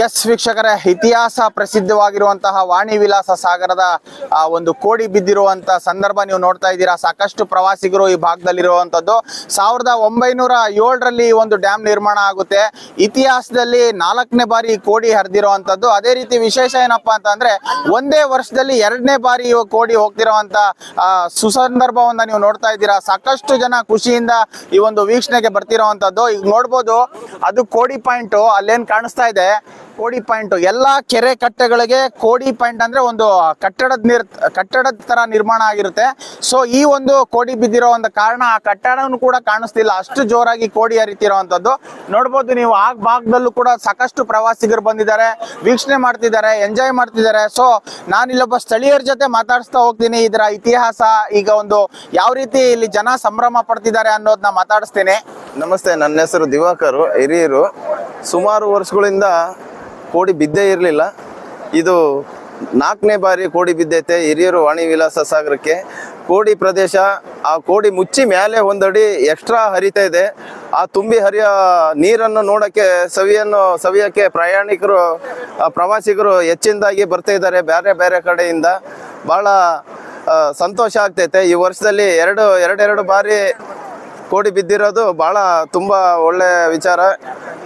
S ವೀಕ್ಷಕರ, ಇತಿಹಾಸ ಪ್ರಸಿದ್ಧವಾಗಿರುವಂತಹ ವಾಣಿ ವಿಲಾಸ ಸಾಗರದ ಒಂದು ಕೋಡಿ ಬಿದ್ದಿರುವಂತಹ ಸಂದರ್ಭ ನೀವು ನೋಡ್ತಾ ಇದ್ದೀರಾ. ಸಾಕಷ್ಟು ಪ್ರವಾಸಿಗರು ಈ ಭಾಗದಲ್ಲಿರುವಂತದ್ದು. ಸಾವಿರದ ಒಂಬೈನೂರ ಏಳರಲ್ಲಿ ಈ ಒಂದು ಡ್ಯಾಮ್ ನಿರ್ಮಾಣ ಆಗುತ್ತೆ. ಇತಿಹಾಸದಲ್ಲಿ ನಾಲ್ಕನೇ ಬಾರಿ ಕೋಡಿ ಹರಿದಿರುವಂತದ್ದು. ಅದೇ ರೀತಿ ವಿಶೇಷ ಏನಪ್ಪಾ ಅಂತಂದ್ರೆ, ಒಂದೇ ವರ್ಷದಲ್ಲಿ ಎರಡನೇ ಬಾರಿ ಕೋಡಿ ಹೋಗ್ತಿರುವಂತ ಸುಸಂದರ್ಭವನ್ನ ನೀವು ನೋಡ್ತಾ ಇದ್ದೀರಾ. ಸಾಕಷ್ಟು ಜನ ಖುಷಿಯಿಂದ ಈ ಒಂದು ವೀಕ್ಷಣೆಗೆ ಬರ್ತಿರೋವಂಥದ್ದು ಈಗ ನೋಡ್ಬೋದು, ಅದು ಕೋಡಿ ಪಾಯಿಂಟ್, ಅಲ್ಲೇನ್ ಕಾಣಿಸ್ತಾ ಇದೆ. ಕೋಡಿ ಪಾಯಿಂಟ್. ಎಲ್ಲ ಕೆರೆ ಕಟ್ಟೆಗಳಿಗೆ ಕೋಡಿ ಪಾಯಿಂಟ್ ಅಂದ್ರೆ ಒಂದು ಕಟ್ಟಡದ ನಿರ್ ಕಟ್ಟಡದ ತರ ನಿರ್ಮಾಣ ಆಗಿರುತ್ತೆ. ಸೊ ಈ ಒಂದು ಕೋಡಿ ಬಿದ್ದಿರೋ ಒಂದು ಕಾರಣ ಆ ಕಟ್ಟಡವನ್ನು ಕೂಡ ಕಾಣಿಸ್ತಿಲ್ಲ. ಅಷ್ಟು ಜೋರಾಗಿ ಕೋಡಿ ಹರಿತಿರೋವಂಥದ್ದು ನೋಡ್ಬೋದು ನೀವು ಆ ಭಾಗದಲ್ಲೂ ಕೂಡ ಸಾಕಷ್ಟು ಪ್ರವಾಸಿಗರು ಬಂದಿದ್ದಾರೆ, ವೀಕ್ಷಣೆ ಮಾಡ್ತಿದ್ದಾರೆ, ಎಂಜಾಯ್ ಮಾಡ್ತಿದ್ದಾರೆ. ಸೊ ನಾನು ಇಲ್ಲೊಬ್ಬ ಸ್ಥಳೀಯರ ಜೊತೆ ಮಾತಾಡಿಸ್ತಾ ಹೋಗ್ತೀನಿ. ಇದರ ಇತಿಹಾಸ, ಈಗ ಒಂದು ಯಾವ ರೀತಿ ಇಲ್ಲಿ ಜನ ಸಂಭ್ರಮ ಪಡ್ತಿದ್ದಾರೆ ಅನ್ನೋದನ್ನ ಮಾತಾಡಿಸ್ತೇನೆ. ನಮಸ್ತೆ, ನನ್ನ ಹೆಸರು ದಿವಾಕರು ಹಿರಿಯರು. ಸುಮಾರು ವರ್ಷಗಳಿಂದ ಕೋಡಿ ಬಿದ್ದೇ ಇರಲಿಲ್ಲ. ಇದು ನಾಲ್ಕನೇ ಬಾರಿ ಕೋಡಿ ಬಿದ್ದೈತೆ, ಹಿರಿಯರು ವಾಣಿ ವಿಲಾಸ ಸಾಗರಕ್ಕೆ. ಕೋಡಿ ಪ್ರದೇಶ, ಆ ಕೋಡಿ ಮುಚ್ಚಿ ಮೇಲೆ ಒಂದಡಿ ಎಕ್ಸ್ಟ್ರಾ ಹರಿತಾ ಇದೆ. ಆ ತುಂಬಿ ಹರಿಯ ನೀರನ್ನು ನೋಡೋಕ್ಕೆ, ಸವಿಯನ್ನು, ಸವಿಯೋಕ್ಕೆ ಪ್ರಯಾಣಿಕರು ಪ್ರವಾಸಿಗರು ಹೆಚ್ಚಿನದಾಗಿ ಬರ್ತಾ ಇದ್ದಾರೆ ಬೇರೆ ಬೇರೆ ಕಡೆಯಿಂದ. ಭಾಳ ಸಂತೋಷ ಆಗ್ತೈತೆ. ಈ ವರ್ಷದಲ್ಲಿ ಎರಡು, ಎರಡೆರಡು ಬಾರಿ ಕೋಡಿ ಬಿದ್ದಿರೋದು ಭಾಳ ತುಂಬ ಒಳ್ಳೆಯ ವಿಚಾರ.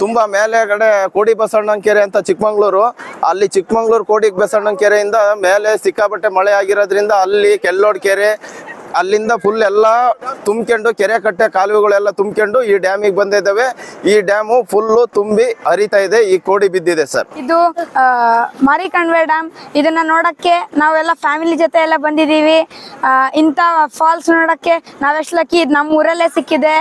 ತುಂಬಾ ಮೇಲೆ ಕಡೆ ಕೋಡಿ ಬಸವಣ್ಣನ ಕೆರೆ ಅಂತ ಚಿಕ್ಕಮಂಗ್ಳೂರು. ಅಲ್ಲಿ ಚಿಕ್ಕಮಂಗ್ಳೂರು ಕೋಡಿ ಬಸವಣ್ಣನ ಕೆರೆಯಿಂದ ಮೇಲೆ ಸಿಕ್ಕಾಪಟ್ಟೆ ಮಳೆ ಆಗಿರೋದ್ರಿಂದ ಅಲ್ಲಿ ಕೆಲ್ಲೋಡ್ ಕೆರೆ ಅಲ್ಲಿಂದ ಫುಲ್ ಎಲ್ಲ ತುಂಬ್ಕೊಂಡು ಕೆರೆ ಕಟ್ಟೆ ಕಾಲುವೆಗಳೆಲ್ಲ ತುಂಬಿಕೊಂಡು ಈ ಡ್ಯಾಮಿಗೆ ಬಂದಿದ್ದಾವೆ. ಈ ಡ್ಯಾಮು ಫುಲ್ಲು ತುಂಬಿ ಹರಿತಾ ಇದೆ, ಈ ಕೋಡಿ ಬಿದ್ದಿದೆ ಸರ್. ಇದು ಮಾರಿ ಕಣ್ವೆ ಡ್ಯಾಮ್. ಇದನ್ನ ನೋಡಕ್ಕೆ ನಾವೆಲ್ಲ ಫ್ಯಾಮಿಲಿ ಜೊತೆ ಎಲ್ಲ ಬಂದಿದ್ದೀವಿ. ಇಂಥ ಫಾಲ್ಸ್ ನೋಡಕ್ಕೆ ನಾವೆಷ್ಟು ಲಕ್ಕಿ ಇದು ನಮ್ಮ ಊರಲ್ಲೇ ಸಿಕ್ಕಿದೆ.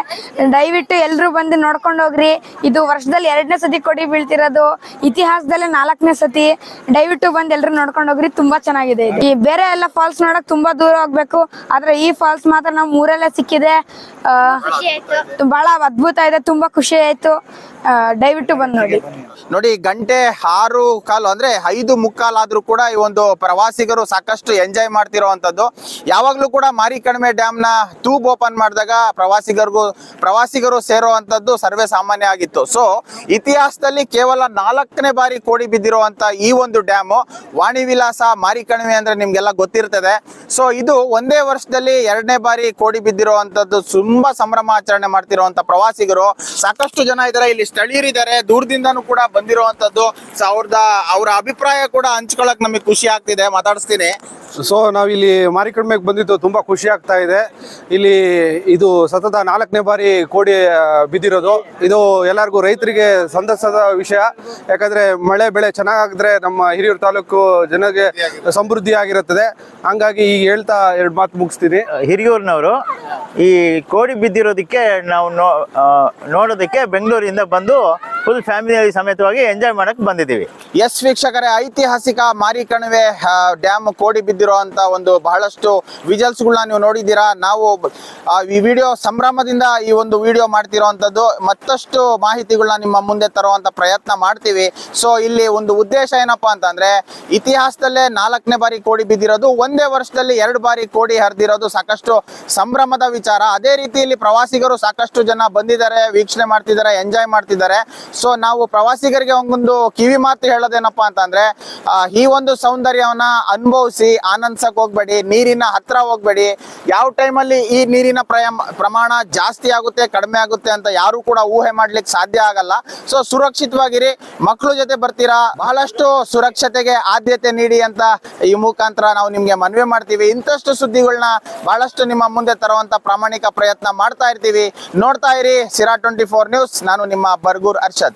ದಯವಿಟ್ಟು ಎಲ್ಲರೂ ಬಂದು ನೋಡ್ಕೊಂಡು ಹೋಗ್ರಿ. ಇದು ವರ್ಷದಲ್ಲಿ ಎರಡನೇ ಸತಿ ಕೊಡಿ ಬೀಳ್ತಿರೋದು. ಇತಿಹಾಸದಲ್ಲೇ ನಾಲ್ಕನೇ ಸತಿ. ದಯವಿಟ್ಟು ಬಂದು ಎಲ್ಲರೂ ನೋಡ್ಕೊಂಡು ಹೋಗ್ರಿ. ತುಂಬಾ ಚೆನ್ನಾಗಿದೆ. ಈ ಬೇರೆ ಎಲ್ಲ ಫಾಲ್ಸ್ ನೋಡಕ್ ತುಂಬಾ ದೂರ ಹೋಗ್ಬೇಕು. ಆದ್ರೆ ಫಾಲ್ಸ್ ಮಾತ್ರ ನಮ್ಮ ಊರಲ್ಲೇ ಸಿಕ್ಕಿದೆ. ಬಹಳ ಅದ್ಭುತ ಇದೆ ತುಂಬಾ ಖುಷಿ ಆಯ್ತು. ದಯವಿಟ್ಟು ಬಂದು ನೋಡಿ. ನೋಡಿ ಗಂಟೆ ಆರು ಕಾಲು, ಅಂದ್ರೆ ಐದು ಮುಕ್ಕಾಲ್ ಆದ್ರೂ ಕೂಡ ಈ ಒಂದು ಪ್ರವಾಸಿಗರು ಸಾಕಷ್ಟು ಎಂಜಾಯ್ ಮಾಡ್ತಿರೋವಂಥದ್ದು. ಯಾವಾಗ್ಲೂ ಕೂಡ ಮಾರಿ ಕಡಿಮೆ ಡ್ಯಾಮ್ನ ಟ್ಯೂಬ್ ಓಪನ್ ಮಾಡಿದಾಗ ಪ್ರವಾಸಿಗರಿಗೂ, ಪ್ರವಾಸಿಗರು ಸೇರುವಂತದ್ದು ಸರ್ವೇ ಸಾಮಾನ್ಯ ಆಗಿತ್ತು. ಸೊ ಇತಿಹಾಸದಲ್ಲಿ ಕೇವಲ ನಾಲ್ಕನೇ ಬಾರಿ ಕೋಡಿ ಬಿದ್ದಿರುವಂತ ಈ ಒಂದು ಡ್ಯಾಮ್ ವಾಣಿ ವಿಲಾಸ ಮಾರಿ ಕಣಿವೆ ಅಂದ್ರೆ ನಿಮ್ಗೆಲ್ಲ ಗೊತ್ತಿರ್ತದೆ. ಸೊ ಇದು ಒಂದೇ ವರ್ಷದಲ್ಲಿ ಎರಡನೇ ಬಾರಿ ಕೋಡಿ ಬಿದ್ದಿರುವಂತದ್ದು ತುಂಬಾ ಸಂಭ್ರಮಾಚರಣೆ ಮಾಡ್ತಿರುವಂತ ಪ್ರವಾಸಿಗರು. ಸಾಕಷ್ಟು ಜನ ಇದಾರೆ ಇಲ್ಲಿ ಸ್ಥಳೀಯರಿದ್ದಾರೆ ದೂರದಿಂದನೂ ಕೂಡ ಬಂದಿರುವಂತದ್ದು. ಸೊ ಅವ್ರದ ಅವರ ಅಭಿಪ್ರಾಯ ಕೂಡ ಹಂಚ್ಕೊಳಕ್ ನಮಗೆ ಖುಷಿ ಆಗ್ತಿದೆ ಮಾತಾಡಿಸ್ತೀನಿ. ಸೊ ನಾವಿಲ್ಲಿ ಮಾರಿಕಡಿಮೆಗೆ ಬಂದಿದ್ದು ತುಂಬ ಖುಷಿ ಆಗ್ತಾ ಇದೆ. ಇಲ್ಲಿ ಇದು ಸತತ ನಾಲ್ಕನೇ ಬಾರಿ ಕೋಡಿ ಬಿದ್ದಿರೋದು. ಇದು ಎಲ್ಲರಿಗೂ ರೈತರಿಗೆ ಸಂತಸದ ವಿಷಯ. ಯಾಕಂದ್ರೆ ಮಳೆ, ಬೆಳೆ ಚೆನ್ನಾಗಿದ್ರೆ ನಮ್ಮ ಹಿರಿಯೂರು ತಾಲೂಕು ಜನಗೆ ಸಮೃದ್ಧಿ ಆಗಿರುತ್ತದೆ. ಹಂಗಾಗಿ ಈಗ ಹೇಳ್ತಾ ಎರಡು ಮಾತು ಮುಗಿಸ್ತೀನಿ. ಹಿರಿಯೂರಿನವರು, ಈ ಕೋಡಿ ಬಿದ್ದಿರೋದಕ್ಕೆ ನಾವು ನೋಡೋದಕ್ಕೆ ಬೆಂಗಳೂರಿಂದ ಬಂದು ಫುಲ್ ಫ್ಯಾಮಿಲಿ ಸಮೇತವಾಗಿ ಎಂಜಾಯ್ ಮಾಡಕ್ ಬಂದಿದ್ದೀವಿ. ಎಸ್ ವೀಕ್ಷಕರೇ, ಐತಿಹಾಸಿಕ ಮಾರಿ ಕಣಿವೆ ಡ್ಯಾಮ್ ಕೋಡಿ ಬಿದ್ದಿರುವಂತ ಒಂದು ಬಹಳಷ್ಟು ವಿಜಲ್ಸ್ಗಳನ್ನ ನೀವು ನೋಡಿದ್ದೀರಾ? ನಾವು ಈ ವಿಡಿಯೋ ಸಂಭ್ರಮದಿಂದ ಈ ಒಂದು ವಿಡಿಯೋ ಮಾಡ್ತಿರೋವಂಥದ್ದು ಮತ್ತಷ್ಟು ಮಾಹಿತಿಗಳನ್ನ ನಿಮ್ಮ ಮುಂದೆ ತರುವಂತ ಪ್ರಯತ್ನ ಮಾಡ್ತೀವಿ. ಸೊ ಇಲ್ಲಿ ಒಂದು ಉದ್ದೇಶ ಏನಪ್ಪಾ ಅಂತಂದ್ರೆ, ಇತಿಹಾಸದಲ್ಲೇ ನಾಲ್ಕನೇ ಬಾರಿ ಕೋಡಿ ಬಿದ್ದಿರೋದು, ಒಂದೇ ವರ್ಷದಲ್ಲಿ ಎರಡು ಬಾರಿ ಕೋಡಿ ಹರಿದಿರೋದು ಸಾಕಷ್ಟು ಸಂಭ್ರಮದ ವಿಚಾರ. ಅದೇ ರೀತಿ ಇಲ್ಲಿ ಪ್ರವಾಸಿಗರು ಸಾಕಷ್ಟು ಜನ ಬಂದಿದ್ದಾರೆ, ವೀಕ್ಷಣೆ ಮಾಡ್ತಿದ್ದಾರೆ ಎಂಜಾಯ್ ಮಾಡ್ತಿದ್ದಾರೆ. ಸೊ ನಾವು ಪ್ರವಾಸಿಗರಿಗೆ ಒಂದು ಕಿವಿ ಮಾತು ಹೇಳೋದೇನಪ್ಪ ಅಂತಂದ್ರೆ ಈ ಒಂದು ಸೌಂದರ್ಯವನ್ನ ಅನುಭವಿಸಿ, ಆನಂದ್ಸಕ್ ಹೋಗ್ಬೇಡಿ, ನೀರಿನ ಹತ್ರ ಹೋಗ್ಬೇಡಿ. ಯಾವ ಟೈಮಲ್ಲಿ ಈ ನೀರಿನ ಪ್ರಮಾಣ ಜಾಸ್ತಿ ಆಗುತ್ತೆ, ಕಡಿಮೆ ಆಗುತ್ತೆ ಅಂತ ಯಾರು ಕೂಡ ಊಹೆ ಮಾಡ್ಲಿಕ್ಕೆ ಸಾಧ್ಯ ಆಗಲ್ಲ. ಸೊ ಸುರಕ್ಷಿತವಾಗಿರಿ. ಮಕ್ಕಳು ಜೊತೆ ಬರ್ತೀರಾ? ಬಹಳಷ್ಟು ಸುರಕ್ಷತೆಗೆ ಆದ್ಯತೆ ನೀಡಿ ಅಂತ ಈ ಮುಖಾಂತರ ನಾವು ನಿಮ್ಗೆ ಮನವಿ ಮಾಡ್ತೀವಿ. ಇಂಥಷ್ಟು ಸುದ್ದಿಗಳನ್ನ ಬಹಳಷ್ಟು ನಿಮ್ಮ ಮುಂದೆ ತರುವಂತ ಪ್ರಾಮಾಣಿಕ ಪ್ರಯತ್ನ ಮಾಡ್ತಾ ಇರ್ತೀವಿ. ನೋಡ್ತಾ ಇರಿ, ಸಿರಾ ಟ್ವೆಂಟಿ ಫೋರ್ ನ್ಯೂಸ್. ನಾನು ನಿಮ್ಮ ಬರ್ಗೂರ್ পরিষদ